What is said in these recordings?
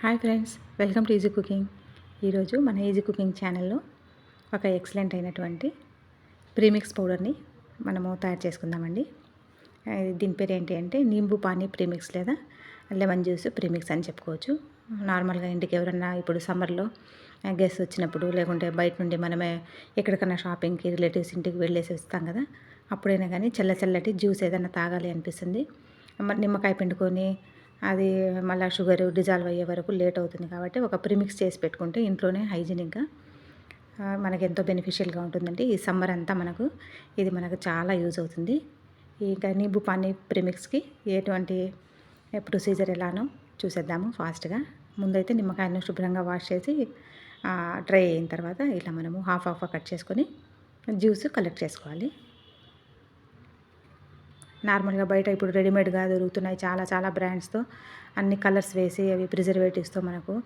Hi friends welcome to easy cooking. ఈరోజు మన easy cooking ఛానల్లో ఒక ఎక్సలెంట్ అయినటువంటి ప్రీమిక్స్ పౌడర్ని మనము తయారు చేసుకుందామండి. దీని పేరు ఏంటి అంటే నింబు పానీ ప్రీమిక్స్ లేదా లెమన్ జ్యూస్ ప్రీమిక్స్ అని చెప్పుకోవచ్చు. నార్మల్గా ఇంటికి ఎవరన్నా ఇప్పుడు సమ్మర్లో గెస్ట్ వచ్చినప్పుడు లేకుంటే బయట నుండి మనమే ఎక్కడికన్నా షాపింగ్కి రిలేటివ్స్ ఇంటికి వెళ్ళేసి వస్తాం కదా అప్పుడైనా కానీ చల్ల చల్లటి జ్యూస్ ఏదైనా తాగాలి అనిపిస్తుంది. మరి నిమ్మకాయ పిండుకొని అది మళ్ళీ షుగర్ డిజాల్వ్ అయ్యే వరకు లేట్ అవుతుంది కాబట్టి ఒక ప్రిమిక్స్ చేసి పెట్టుకుంటే ఇంట్లోనే హైజీనిక్గా ఆ, మనకి ఎంతో బెనిఫిషియల్గా ఉంటుందండి. ఈ సమ్మర్ అంతా మనకు ఇది మనకు చాలా యూజ్ అవుతుంది. ఇంకా నింబు పానీ ప్రిమిక్స్కి ఎటువంటి ప్రొసీజర్ ఎలానో చూసేద్దాము ఫాస్ట్గా. ముందైతే నిమ్మకాయను శుభ్రంగా వాష్ చేసి డ్రై అయిన తర్వాత ఇలా మనము హాఫ్ హాఫ్ కట్ చేసుకొని జ్యూస్ కలెక్ట్ చేసుకోవాలి. నార్మల్గా బయట ఇప్పుడు రెడీమేడ్గా దొరుకుతున్నాయి చాలా చాలా బ్రాండ్స్తో. అన్ని కలర్స్ వేసి అవి ప్రిజర్వేటివ్స్తో మనకు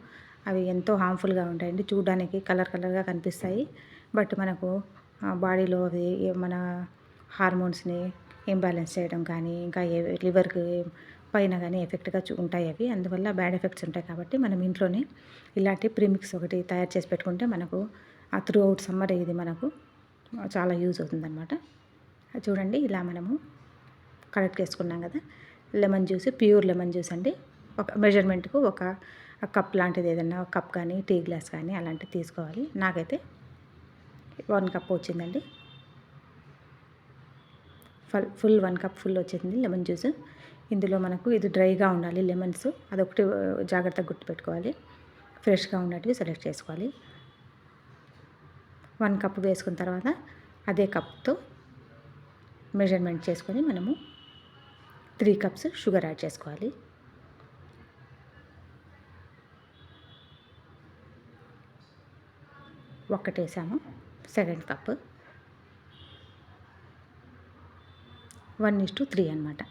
అవి ఎంతో హార్మ్ఫుల్గా ఉంటాయండి. చూడడానికి కలర్ కలర్గా కనిపిస్తాయి. బట్ మనకు బాడీలో అవి మన హార్మోన్స్ని ఇంబ్యాలెన్స్ చేయడం కానీ ఇంకా ఏ- లివర్కి పైన కానీ ఎఫెక్ట్గా చూ ఉంటాయి అవి. అందువల్ల బ్యాడ్ ఎఫెక్ట్స్ ఉంటాయి కాబట్టి మనం ఇంట్లోనే ఇలాంటి ప్రీమిక్స్ ఒకటి తయారు చేసి పెట్టుకుంటే మనకు ఆ త్రూ అవుట్ సమ్మర్ ఇది మనకు చాలా యూజ్ అవుతుందన్నమాట. అది చూడండి ఇలా మనము కలెక్ట్ చేసుకున్నాం కదా. Lemon juice pure lemon juice అండి. ఒక మెజర్మెంట్కు ఒక కప్ లాంటిది ఏదైనా కప్ కానీ టీ గ్లాస్ కానీ అలాంటివి తీసుకోవాలి. నాకైతే వన్ కప్ వచ్చిందండి. Full full one cup full వచ్చింది లెమన్ జ్యూస్. ఇందులో మనకు ఇది డ్రైగా ఉండాలి లెమన్స్. అదొకటి జాగ్రత్తగా గుర్తుపెట్టుకోవాలి. ఫ్రెష్గా ఉన్నటివి సెలెక్ట్ చేసుకోవాలి. వన్ కప్ వేసుకున్న తర్వాత అదే కప్తో మెజర్మెంట్ చేసుకొని మనము త్రీ కప్స్ షుగర్ యాడ్ చేసుకోవాలి. ఒకటి వేసాము second cup. One is two three అనమాట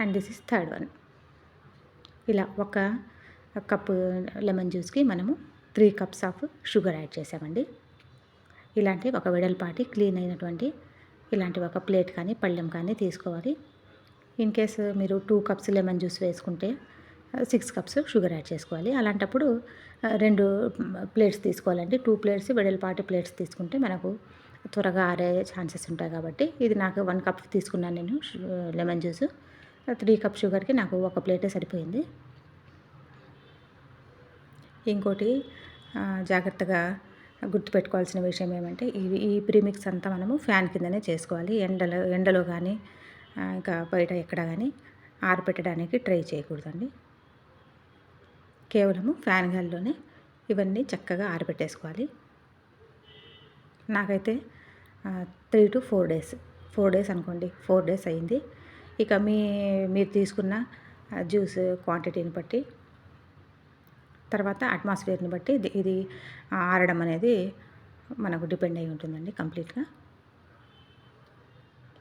and this is third one. ఇలా ఒక కప్పు లెమన్ జ్యూస్కి మనము three cups of sugar add చేసామండి. ఇలాంటి ఒక వెడల్పాటి క్లీన్ అయినటువంటి ఇలాంటి ఒక ప్లేట్ కానీ పళ్ళెం కానీ తీసుకోవాలి. ఇన్ కేస్ మీరు టూ కప్స్ లెమన్ జ్యూస్ వేసుకుంటే సిక్స్ కప్స్ షుగర్ యాడ్ చేసుకోవాలి. అలాంటప్పుడు రెండు ప్లేట్స్ తీసుకోవాలండి. టూ ప్లేట్స్ వెడల్పాటి ప్లేట్స్ తీసుకుంటే మనకు త్వరగా ఆరే ఛాన్సెస్ ఉంటాయి కాబట్టి ఇది నాకు వన్ కప్ తీసుకున్నాను నేను లెమన్ జ్యూస్. త్రీ కప్ షుగర్కి నాకు ఒక ప్లేటే సరిపోయింది. ఇంకోటి జాగ్రత్తగా గుర్తుపెట్టుకోవాల్సిన విషయం ఏమంటే ఇవి ఈ ప్రీమిక్స్ అంతా మనము ఫ్యాన్ కిందనే చేసుకోవాలి. ఎండలో ఎండలో కానీ ఇంకా బయట ఎక్కడ కానీ ఆరబెట్టడానికి ట్రై చేయకూడదండి. కేవలము ఫ్యాన్ గాలిలోనే ఇవన్నీ చక్కగా ఆరబెట్టేసుకోవాలి నాకైతే three to four days four days అనుకోండి ఫోర్ డేస్ అయింది. ఇక మీ మీరు తీసుకున్న జ్యూస్ క్వాంటిటీని బట్టి తర్వాత అట్మాస్ఫియర్ని బట్టి ఇది ఇది ఆరడం అనేది మనకు డిపెండ్ అయి ఉంటుందండి కంప్లీట్గా.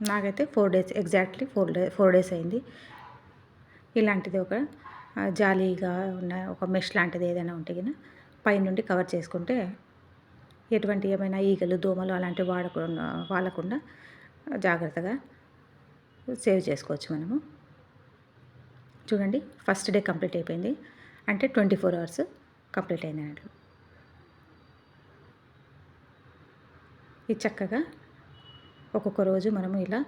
నాకైతే four days exactly four day four days అయింది. ఇలాంటిది ఒక జాలీగా ఉన్న ఒక మెష్ లాంటిది ఏదైనా ఉంటే గిన పైనుండి కవర్ చేసుకుంటే ఎటువంటి ఏమైనా ఈగలు దోమలు అలాంటివి వాడకుండా వాడకుండా జాగ్రత్తగా సేవ్ చేసుకోవచ్చు మనము. చూడండి ఫస్ట్ డే కంప్లీట్ అయిపోయింది. అంటే ట్వంటీ ఫోర్ అవర్స్ కంప్లీట్ అయిందన్నట్లు ఇది చక్కగా ఒక్కొక్క రోజు మనము ఇలా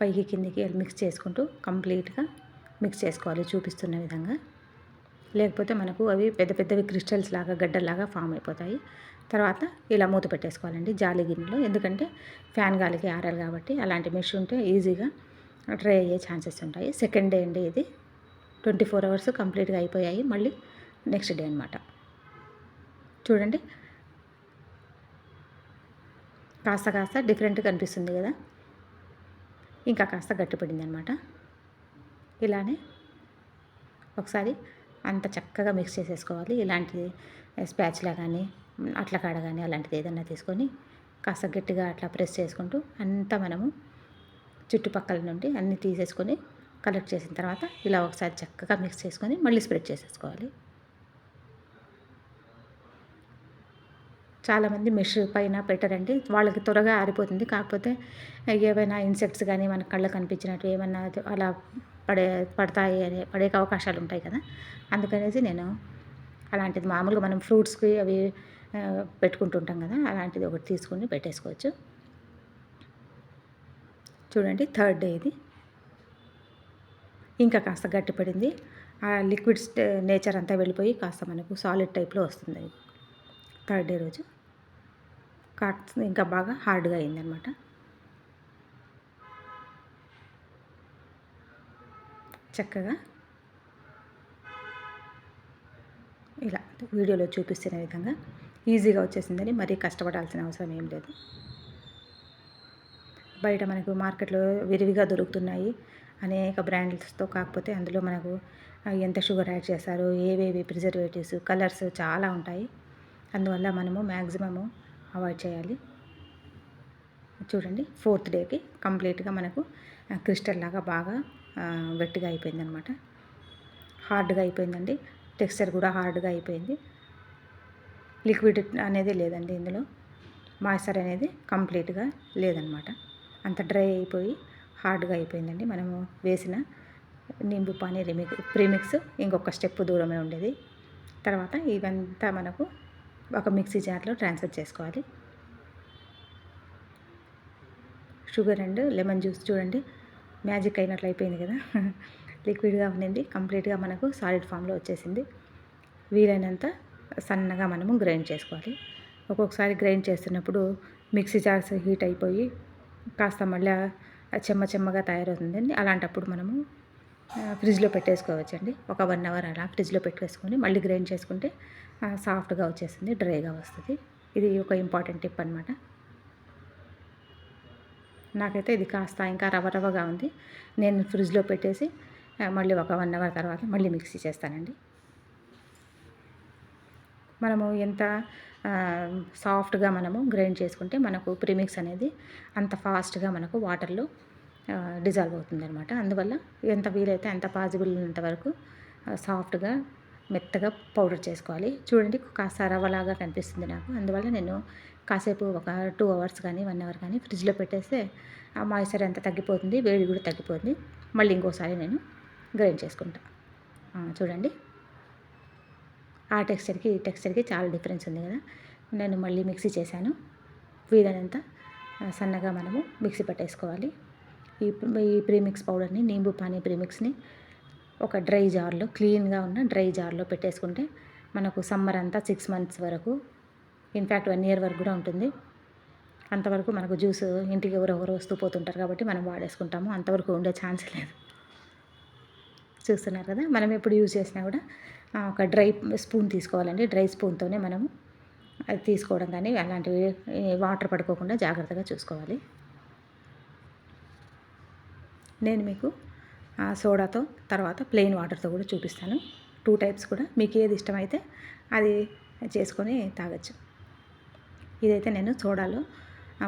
పైకి కిందికి మిక్స్ చేసుకుంటూ కంప్లీట్గా మిక్స్ చేసుకోవాలి చూపిస్తున్న విధంగా. లేకపోతే మనకు అవి పెద్ద పెద్దవి క్రిస్టల్స్ లాగా గడ్డలాగా ఫామ్ అయిపోతాయి. తర్వాత ఇలా మూత పెట్టేసుకోవాలండి జాలి గిన్నెలో. ఎందుకంటే ఫ్యాన్ గాలికి ఆరాలి కాబట్టి అలాంటి మెష్ ఉంటే ఈజీగా డ్రై అయ్యే ఛాన్సెస్ ఉంటాయి. సెకండ్ డే అండి ఇది. ట్వంటీ ఫోర్ అవర్స్ కంప్లీట్గా అయిపోయాయి. మళ్ళీ నెక్స్ట్ డే అనమాట చూడండి. కాస్త కాస్త డిఫరెంట్గా అనిపిస్తుంది కదా. ఇంకా కాస్త గట్టిపడింది అనమాట ఇలానే ఒకసారి అంత చక్కగా మిక్స్ చేసేసుకోవాలి. ఇలాంటి స్పాచ్లా కానీ అట్ల కాడ కానీ అలాంటిది ఏదైనా తీసుకొని కాస్త గట్టిగా అట్లా ప్రెస్ చేసుకుంటూ అంతా మనము చుట్టుపక్కల నుండి అన్నీ తీసేసుకొని కలెక్ట్ చేసిన తర్వాత ఇలా ఒకసారి చక్కగా మిక్స్ చేసుకొని మళ్ళీ స్ప్రెడ్ చేసేసుకోవాలి. చాలామంది మెష్ పైన పెట్టరండి. వాళ్ళకి త్వరగా ఆరిపోతుంది. కాకపోతే ఏవైనా ఇన్సెక్ట్స్ కానీ మన కళ్ళకు కనిపించినట్టు ఏమైనా అలా పడే పడతాయి అనే పడే అవకాశాలు ఉంటాయి కదా. అందుకనేసి నేను అలాంటిది మామూలుగా మనం ఫ్రూట్స్కి అవి పెట్టుకుంటుంటాం కదా. అలాంటిది ఒకటి తీసుకుని పెట్టేసుకోవచ్చు. చూడండి థర్డ్ డే ఇది ఇంకా కాస్త గట్టిపడింది. ఆ లిక్విడ్స్ నేచర్ అంతా వెళ్ళిపోయి కాస్త మనకు సాలిడ్ టైప్లో వస్తుంది థర్డ్ డే రోజు. కాట్ ఇంకా బాగా హార్డ్గా అయిందనమాట చక్కగా ఇలా వీడియోలో చూపిస్తున్న విధంగా ఈజీగా వచ్చేసిందని మరీ కష్టపడాల్సిన అవసరం ఏం లేదు. బయట మనకు మార్కెట్లో విరివిగా దొరుకుతున్నాయి. అనేక బ్రాండ్స్తో కాకపోతే అందులో మనకు ఎంత షుగర్ యాడ్ చేస్తారు ఏవేవి ప్రిజర్వేటివ్స్ కలర్స్ చాలా ఉంటాయి. అందువల్ల మనము మ్యాక్సిమము అవాయిడ్ చేయాలి. చూడండి ఫోర్త్ డేకి కంప్లీట్గా మనకు క్రిస్టల్ లాగా బాగా గట్టిగా అయిపోయిందనమాట హార్డ్గా అయిపోయిందండి. టెక్స్చర్ కూడా హార్డ్గా అయిపోయింది. లిక్విడ్ అనేది లేదండి ఇందులో. మాయిశ్చర్ అనేది కంప్లీట్గా లేదనమాట అంత డ్రై అయిపోయి హార్డ్గా అయిపోయిందండి. మనము వేసిన నింబు పానీ రిమిక్ ప్రీమిక్స్ ఇంకొక స్టెప్ దూరమే ఉండేది. తర్వాత ఇవంతా మనకు ఒక మిక్సీ జార్లో ట్రాన్స్ఫర్ చేసుకోవాలి. షుగర్ అండ్ లెమన్ జ్యూస్ చూడండి. మ్యాజిక్ అయినట్లు అయిపోయింది కదా. లిక్విడ్గా ఉండింది. కంప్లీట్గా మనకు సాలిడ్ ఫామ్లో వచ్చేసింది. వీలైనంత సన్నగా మనము గ్రైండ్ చేసుకోవాలి. ఒక్కొక్కసారి గ్రైండ్ చేస్తున్నప్పుడు మిక్సీ జార్స్ హీట్ అయిపోయి కాస్త మళ్ళీ చెమ్మ చెమ్మగా తయారవుతుందండి. అలాంటప్పుడు మనము ఫ్రిడ్జ్లో పెట్టేసుకోవచ్చండి. ఒక వన్ అవర్ అలా ఫ్రిడ్జ్లో పెట్టేసుకొని మళ్ళీ గ్రైండ్ చేసుకుంటే సాఫ్ట్గా వచ్చేస్తుంది డ్రైగా వస్తుంది. ఇది ఒక ఇంపార్టెంట్ టిప్ అనమాట నాకైతే ఇది కాస్త ఇంకా రవ్వ రవ్వగా ఉంది. నేను ఫ్రిడ్జ్లో పెట్టేసి మళ్ళీ ఒక వన్ అవర్ తర్వాత మళ్ళీ మిక్సీ చేస్తానండి. మనము ఎంత సాఫ్ట్గా మనము గ్రైండ్ చేసుకుంటే మనకు ప్రీమిక్స్ అనేది అంత ఫాస్ట్గా మనకు వాటర్లో డిజాల్వ్ అవుతుంది అనమాట అందువల్ల ఎంత వీలైతే అంత పాజిబుల్ ఉన్నంత వరకు సాఫ్ట్గా మెత్తగా పౌడర్ చేసుకోవాలి. చూడండి కాస్త రవ్వలాగా కనిపిస్తుంది నాకు. అందువల్ల నేను కాసేపు ఒక టూ అవర్స్ కానీ వన్ అవర్ కానీ ఫ్రిడ్జ్లో పెట్టేస్తే ఆ మాయిశ్చర్ అంతా తగ్గిపోతుంది వేడి కూడా తగ్గిపోతుంది. మళ్ళీ ఇంకోసారి నేను గ్రైండ్ చేసుకుంటా. చూడండి. ఆ టెక్స్చర్కి ఈ టెక్స్చర్కి చాలా డిఫరెన్స్ ఉంది కదా. నేను మళ్ళీ మిక్సీ చేశాను. వీలైనంత సన్నగా మనము మిక్సీ పట్టేసుకోవాలి. ఈ ఈ ప్రీమిక్స్ పౌడర్ని నింబు పానీ ప్రీమిక్స్ని ఒక డ్రై జార్లో క్లీన్గా ఉన్న డ్రై జార్లో పెట్టేసుకుంటే మనకు సమ్మర్ అంతా సిక్స్ మంత్స్ వరకు ఇన్ఫ్యాక్ట్ వన్ ఇయర్ వరకు కూడా ఉంటుంది. అంతవరకు మనకు జ్యూస్ ఇంటికి ఎవరెవరు వస్తూ పోతుంటారు కాబట్టి మనం వాడేసుకుంటాము. అంతవరకు ఉండే ఛాన్స్ లేదు. చూస్తున్నారు కదా? మనం ఎప్పుడు యూజ్ చేసినా కూడా ఒక డ్రై స్పూన్ తీసుకోవాలండి. డ్రై స్పూన్తోనే మనము అది తీసుకోవడం కానీ అలాంటివి వాటర్ పడుకోకుండా జాగ్రత్తగా చూసుకోవాలి. నేను మీకు ఆ సోడాతో తర్వాత ప్లెయిన్ వాటర్తో కూడా చూపిస్తాను. టూ టైప్స్ కూడా. మీకు ఏది ఇష్టమైతే అది చేసుకొని తాగొచ్చు. ఇదైతే నేను సోడాలో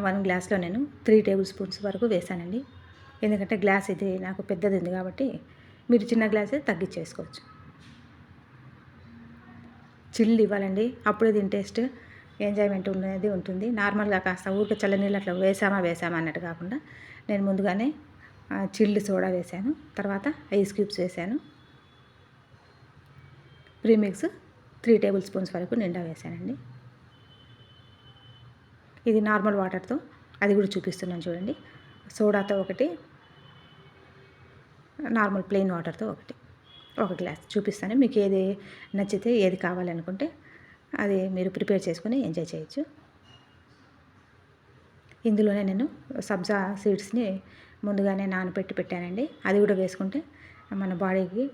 వన్ గ్లాస్లో నేను త్రీ టేబుల్ స్పూన్స్ వరకు వేసానండి ఎందుకంటే గ్లాస్ ఇది నాకు పెద్దది ఉంది కాబట్టి మీరు చిన్న గ్లాసే తగ్గించేసుకోవచ్చు. చిల్లు ఇవ్వాలండి. అప్పుడే దీని టేస్ట్ ఎంజాయ్మెంట్ ఉన్నది ఉంటుంది. నార్మల్గా కాస్త ఊరికే చల్లనీళ్ళు అట్లా వేసామా వేసామా అన్నట్టు కాకుండా నేను ముందుగానే చిల్లు సోడా వేసాను. తర్వాత ఐస్ క్యూబ్స్ వేసాను. ప్రీమిక్స్ త్రీ టేబుల్ స్పూన్స్ వరకు నిండా వేసానండి. ఇది నార్మల్ వాటర్తో అది కూడా చూపిస్తున్నాను చూడండి. సోడాతో ఒకటి నార్మల్ ప్లెయిన్ వాటర్తో ఒకటి. ఒక గ్లాస్ చూపిస్తాను. మీకు ఏది నచ్చితే ఏది కావాలనుకుంటే అది మీరు ప్రిపేర్ చేసుకుని ఎంజాయ్ చేయొచ్చు. ఇందులోనే నేను సబ్జా సీడ్స్ని ముందుగానే నానబెట్టి పెట్టానండి. అది కూడా వేసుకుంటే మన బాడీకి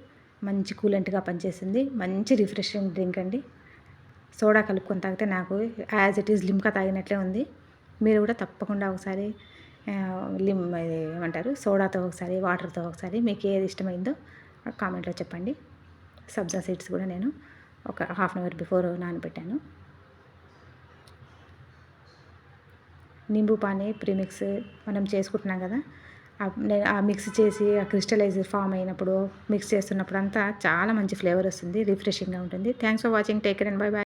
మంచి కూలెంట్గా పనిచేస్తుంది. మంచి రిఫ్రెషింగ్ డ్రింక్ అండి. సోడా కలుపుకొని తాగితే నాకు యాజ్ ఇట్ ఈజ్ లిమ్కా తాగినట్లే ఉంది. మీరు కూడా తప్పకుండా ఒకసారి లిమ్ ఏమంటారు సోడాతో ఒకసారి వాటర్తో ఒకసారి మీకు ఏది ఇష్టమైందో కామెంట్లో చెప్పండి. సబ్జా సీడ్స్ కూడా నేను ఒక హాఫ్ అన్ అవర్ బిఫోర్ నానబెట్టాను. నింబు పానీ ప్రీమిక్స్ మనం చేసుకుంటున్నాం కదా నేను ఆ మిక్స్ చేసి ఆ క్రిస్టలైజర్ ఫామ్ అయినప్పుడు మిక్స్ చేస్తున్నప్పుడు అంతా చాలా మంచి ఫ్లేవర్ వస్తుంది రిఫ్రెషింగ్గా ఉంటుంది. Thanks for watching. Take and bye bye